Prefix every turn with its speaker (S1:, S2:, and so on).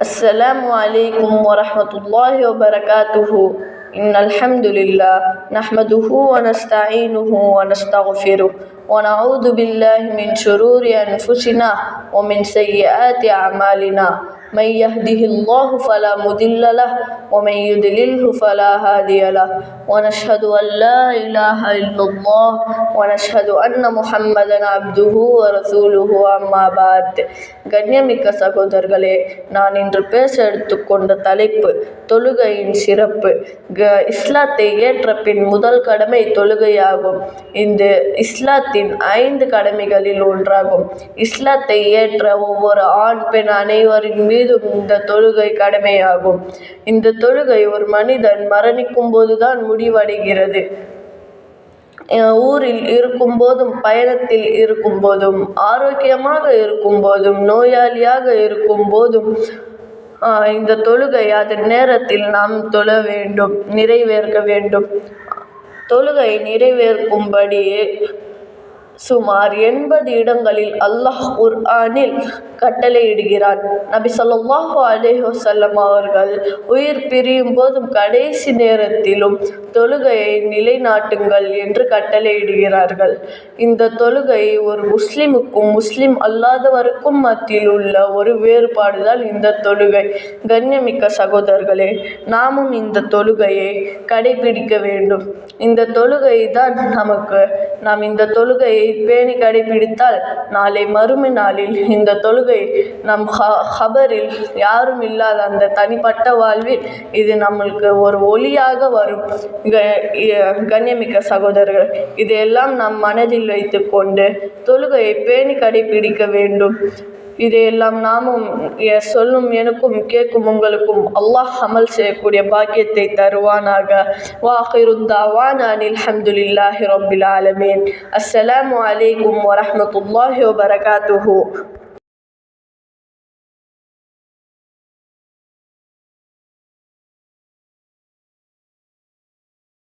S1: السلام عليكم ورحمة الله وبركاته إن الحمد لله نحمده ونستعينه ونستغفره ونعوذ بالله من شرور أنفسنا ومن سيئات أعمالنا من يهده الله فلا مضل له ومن يضلله فلا هادي له ونشهد أن لا إله إلا الله ونشهد أن محمدا عبده ورسوله أما بعد கண்ணியமிக்க சகோதரர்களே நான் இன்று பேச எடுத்துக்கொண்ட தலைப்பு தொழுகையின் சிறப்பு க இஸ்லாத்தை ஏற்ற பின் முதல் கடமை தொழுகையாகும் இந்த இஸ்லாத்தின் ஐந்து கடமைகளில் ஒன்றாகும். இஸ்லாத்தை ஏற்ற ஒவ்வொரு ஆண் பெண் அனைவரின் மீதும் இந்த தொழுகை கடமையாகும். இந்த தொழுகை ஒரு மனிதன் மரணிக்கும் போதுதான் முடிவடைகிறது. ஊரில் இருக்கும் போதும் பயணத்தில் இருக்கும்போதும் ஆரோக்கியமாக இருக்கும்போதும் நோயாளியாக இருக்கும்போதும் ஆஹ் இந்த தொழுகை அதன் நேரத்தில் நாம் தொழ வேண்டும் நிறைவேற்க வேண்டும். தொழுகை நிறைவேற்கும்படி சுமார் எண்பது இடங்களில் அல்லாஹ் குர்ஆனில் கட்டளையிடுகிறான். நபி சொல்லாஹு அலேஹசல்லம் அவர்கள் உயிர் பிரியும் போதும் கடைசி நேரத்திலும் தொழுகையை நிலைநாட்டுங்கள் என்று கட்டளையிடுகிறார்கள். இந்த தொழுகை ஒரு முஸ்லிமுக்கும் முஸ்லிம் அல்லாதவருக்கும் மத்தியில் உள்ள ஒரு வேறுபாடுதான் இந்த தொழுகை. கண்ணியமிக்க சகோதரர்களே நாமும் இந்த தொழுகையை கடைபிடிக்க வேண்டும். இந்த தொழுகை தான் நமக்கு நாம் இந்த தொழுகையை பேணி கடைபிடித்தால் நாளை மறுமை நாளில் இந்த தொழுகை நம் ஹ ஹபரில் யாரும் இல்லாத அந்த தனிப்பட்ட வாழ்வில் இது நம்மளுக்கு ஒரு ஒளியாக வரும். க கண்ணியமிக்க சகோதரர்கள் இதையெல்லாம் நம் மனதில் வைத்துக்கொண்டு தொழுகையை பேணி கடைபிடிக்க வேண்டும். இதையெல்லாம் நாமும் எ- சொல்லும் எனக்கும் கேட்கும் உங்களுக்கும் அல்லாஹ் அமல் செய்யக்கூடிய பாக்கியத்தை தருவானாக. வாஹிருந்தாவான் அனில் அஹமதுல்லாஹி ரபில் ஆலமீன். அஸ்ஸலாமு அலைக்கும் வரமத்துல்லாஹி வபரகாத்துஹு.